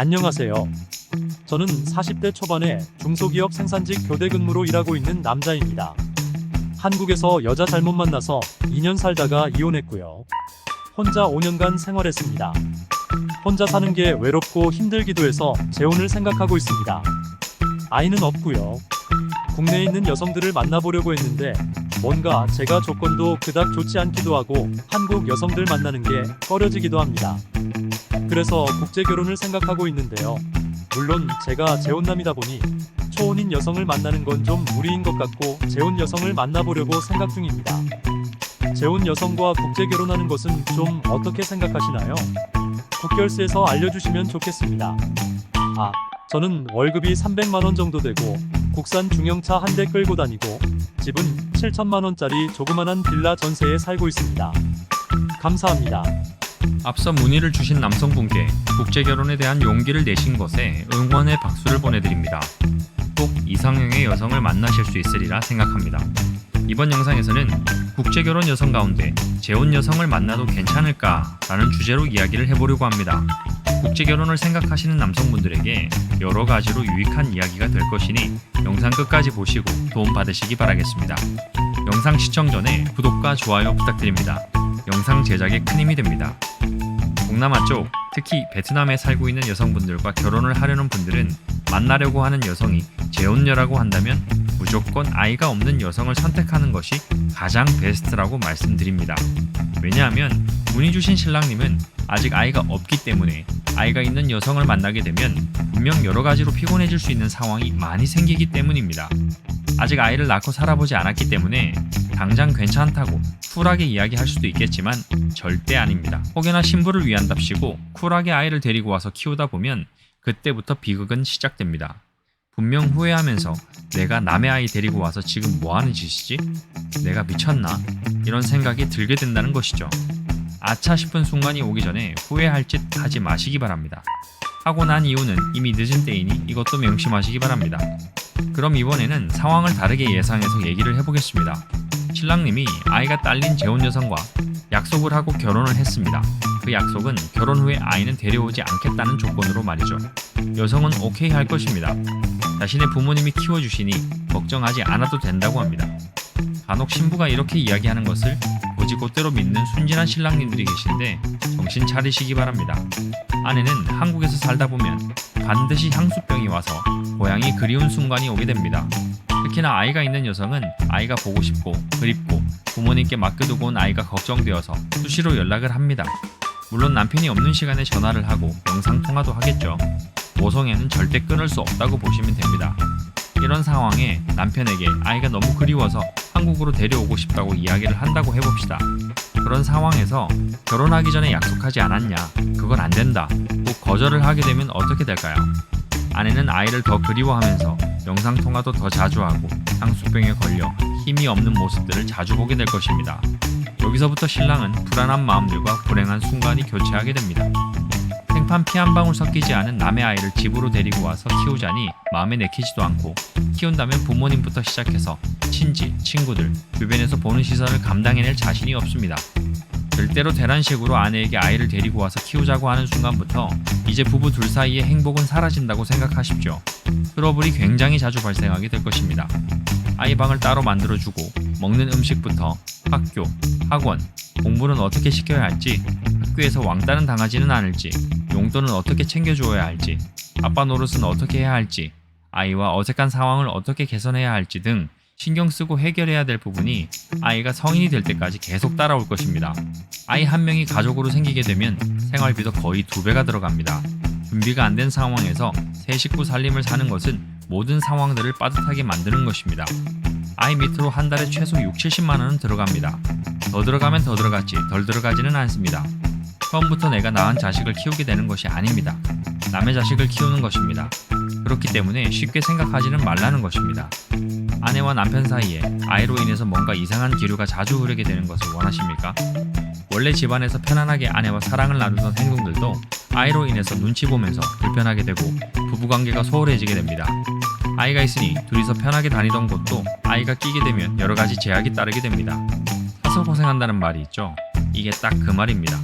안녕하세요. 저는 40대 초반에 중소기업 생산직 교대 근무로 일하고 있는 남자입니다. 한국에서 여자 잘못 만나서 2년 살다가 이혼했고요. 혼자 5년간 생활했습니다. 혼자 사는 게 외롭고 힘들기도 해서 재혼을 생각하고 있습니다. 아이는 없고요. 국내에 있는 여성들을 만나보려고 했는데 뭔가 제가 조건도 그닥 좋지 않기도 하고 한국 여성들 만나는 게 꺼려지기도 합니다. 그래서 국제 결혼을 생각하고 있는데요. 물론 제가 재혼남이다 보니 초혼인 여성을 만나는 건 좀 무리인 것 같고 재혼 여성을 만나보려고 생각 중입니다. 재혼 여성과 국제 결혼하는 것은 좀 어떻게 생각하시나요? 국결스에서 알려주시면 좋겠습니다. 아, 저는 월급이 300만 원 정도 되고 국산 중형차 한 대 끌고 다니고 집은 7천만 원짜리 조그만한 빌라 전세에 살고 있습니다. 감사합니다. 앞서 문의를 주신 남성분께 국제 결혼에 대한 용기를 내신 것에 응원의 박수를 보내드립니다. 꼭 이상형의 여성을 만나실 수 있으리라 생각합니다. 이번 영상에서는 국제 결혼 여성 가운데 재혼 여성을 만나도 괜찮을까 라는 주제로 이야기를 해보려고 합니다. 국제 결혼을 생각하시는 남성분들에게 여러 가지로 유익한 이야기가 될 것이니 영상 끝까지 보시고 도움 받으시기 바라겠습니다. 영상 시청 전에 구독과 좋아요 부탁드립니다. 영상 제작에 큰 힘이 됩니다. 동남아 쪽, 특히 베트남에 살고 있는 여성분들과 결혼을 하려는 분들은 만나려고 하는 여성이 재혼녀라고 한다면 무조건 아이가 없는 여성을 선택하는 것이 가장 베스트라고 말씀드립니다. 왜냐하면 문의 주신 신랑님은 아직 아이가 없기 때문에 아이가 있는 여성을 만나게 되면 분명 여러 가지로 피곤해질 수 있는 상황이 많이 생기기 때문입니다. 아직 아이를 낳고 살아보지 않았기 때문에 당장 괜찮다고 쿨하게 이야기할 수도 있겠지만 절대 아닙니다. 혹여나 신부를 위한답시고 쿨하게 아이를 데리고 와서 키우다 보면 그때부터 비극은 시작됩니다. 분명 후회하면서 내가 남의 아이 데리고 와서 지금 뭐 하는 짓이지? 내가 미쳤나? 이런 생각이 들게 된다는 것이죠. 아차 싶은 순간이 오기 전에 후회할 짓 하지 마시기 바랍니다. 하고 난 이후는 이미 늦은 때이니 이것도 명심하시기 바랍니다. 그럼 이번에는 상황을 다르게 예상해서 얘기를 해보겠습니다. 신랑님이 아이가 딸린 재혼 여성과 약속을 하고 결혼을 했습니다. 그 약속은 결혼 후에 아이는 데려오지 않겠다는 조건으로 말이죠. 여성은 오케이 할 것입니다. 자신의 부모님이 키워주시니 걱정하지 않아도 된다고 합니다. 간혹 신부가 이렇게 이야기하는 것을 고지고대로 믿는 순진한 신랑님들이 계신데 정신 차리시기 바랍니다. 아내는 한국에서 살다 보면 반드시 향수병이 와서 고향이 그리운 순간이 오게 됩니다. 특히나 아이가 있는 여성은 아이가 보고 싶고 그립고 부모님께 맡겨두고 온 아이가 걱정되어서 수시로 연락을 합니다. 물론 남편이 없는 시간에 전화를 하고 영상통화도 하겠죠. 모성애는 절대 끊을 수 없다고 보시면 됩니다. 이런 상황에 남편에게 아이가 너무 그리워서 한국으로 데려오고 싶다고 이야기를 한다고 해봅시다. 그런 상황에서 결혼하기 전에 약속하지 않았냐, 그건 안 된다, 꼭 거절을 하게 되면 어떻게 될까요? 아내는 아이를 더 그리워하면서 영상통화도 더 자주 하고 향수병에 걸려 힘이 없는 모습들을 자주 보게 될 것입니다. 여기서부터 신랑은 불안한 마음들과 불행한 순간이 교체하게 됩니다. 생판 피 한 방울 섞이지 않은 남의 아이를 집으로 데리고 와서 키우자니 마음에 내키지도 않고 키운다면 부모님부터 시작해서 친지, 친구들, 주변에서 보는 시선을 감당해낼 자신이 없습니다. 절대로 대란 식으로 아내에게 아이를 데리고 와서 키우자고 하는 순간부터 이제 부부 둘 사이의 행복은 사라진다고 생각하십시오. 트러블이 굉장히 자주 발생하게 될 것입니다. 아이 방을 따로 만들어주고 먹는 음식부터 학교, 학원, 공부는 어떻게 시켜야 할지, 학교에서 왕따는 당하지는 않을지, 용돈은 어떻게 챙겨주어야 할지, 아빠 노릇은 어떻게 해야 할지, 아이와 어색한 상황을 어떻게 개선해야 할지 등 신경 쓰고 해결해야 될 부분이 아이가 성인이 될 때까지 계속 따라올 것입니다. 아이 한 명이 가족으로 생기게 되면 생활비도 거의 두 배가 들어갑니다. 준비가 안 된 상황에서 새 식구 살림을 사는 것은 모든 상황들을 빠듯하게 만드는 것입니다. 아이 밑으로 한 달에 최소 6, 70만 원은 들어갑니다. 더 들어가면 더 들어갔지 덜 들어가지는 않습니다. 처음부터 내가 낳은 자식을 키우게 되는 것이 아닙니다. 남의 자식을 키우는 것입니다. 그렇기 때문에 쉽게 생각하지는 말라는 것입니다. 아내와 남편 사이에 아이로 인해서 뭔가 이상한 기류가 자주 흐르게 되는 것을 원하십니까? 원래 집안에서 편안하게 아내와 사랑을 나누던 행동들도 아이로 인해서 눈치 보면서 불편하게 되고 부부관계가 소홀해지게 됩니다. 아이가 있으니 둘이서 편하게 다니던 곳도 아이가 끼게 되면 여러 가지 제약이 따르게 됩니다. 사서 고생한다는 말이 있죠. 이게 딱 그 말입니다.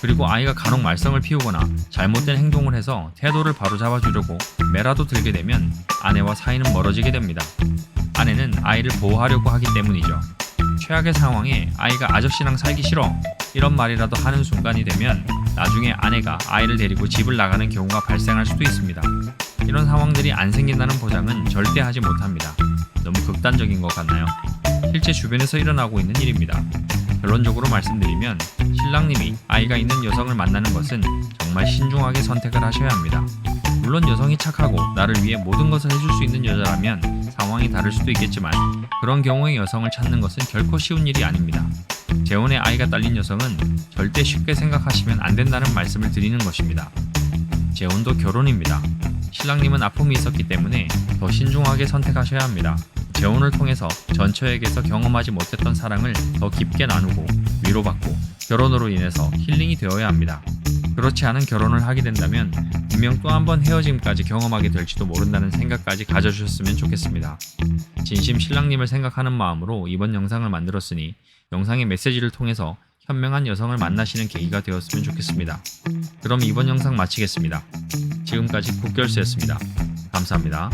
그리고 아이가 간혹 말썽을 피우거나 잘못된 행동을 해서 태도를 바로 잡아주려고 매라도 들게 되면 아내와 사이는 멀어지게 됩니다. 아내는 아이를 보호하려고 하기 때문이죠. 최악의 상황에 아이가 아저씨랑 살기 싫어 이런 말이라도 하는 순간이 되면 나중에 아내가 아이를 데리고 집을 나가는 경우가 발생할 수도 있습니다. 이런 상황들이 안 생긴다는 보장은 절대 하지 못합니다. 너무 극단적인 것 같나요? 실제 주변에서 일어나고 있는 일입니다. 결론적으로 말씀드리면 신랑님이 아이가 있는 여성을 만나는 것은 정말 신중하게 선택을 하셔야 합니다. 물론 여성이 착하고 나를 위해 모든 것을 해줄 수 있는 여자라면 상황이 다를 수도 있겠지만 그런 경우의 여성을 찾는 것은 결코 쉬운 일이 아닙니다. 재혼에 아이가 딸린 여성은 절대 쉽게 생각하시면 안 된다는 말씀을 드리는 것입니다. 재혼도 결혼입니다. 신랑님은 아픔이 있었기 때문에 더 신중하게 선택하셔야 합니다. 재혼을 통해서 전처에게서 경험하지 못했던 사랑을 더 깊게 나누고 위로받고 결혼으로 인해서 힐링이 되어야 합니다. 그렇지 않은 결혼을 하게 된다면 분명 또 한 번 헤어짐까지 경험하게 될지도 모른다는 생각까지 가져주셨으면 좋겠습니다. 진심 신랑님을 생각하는 마음으로 이번 영상을 만들었으니 영상의 메시지를 통해서 현명한 여성을 만나시는 계기가 되었으면 좋겠습니다. 그럼 이번 영상 마치겠습니다. 지금까지 국결수였습니다. 감사합니다.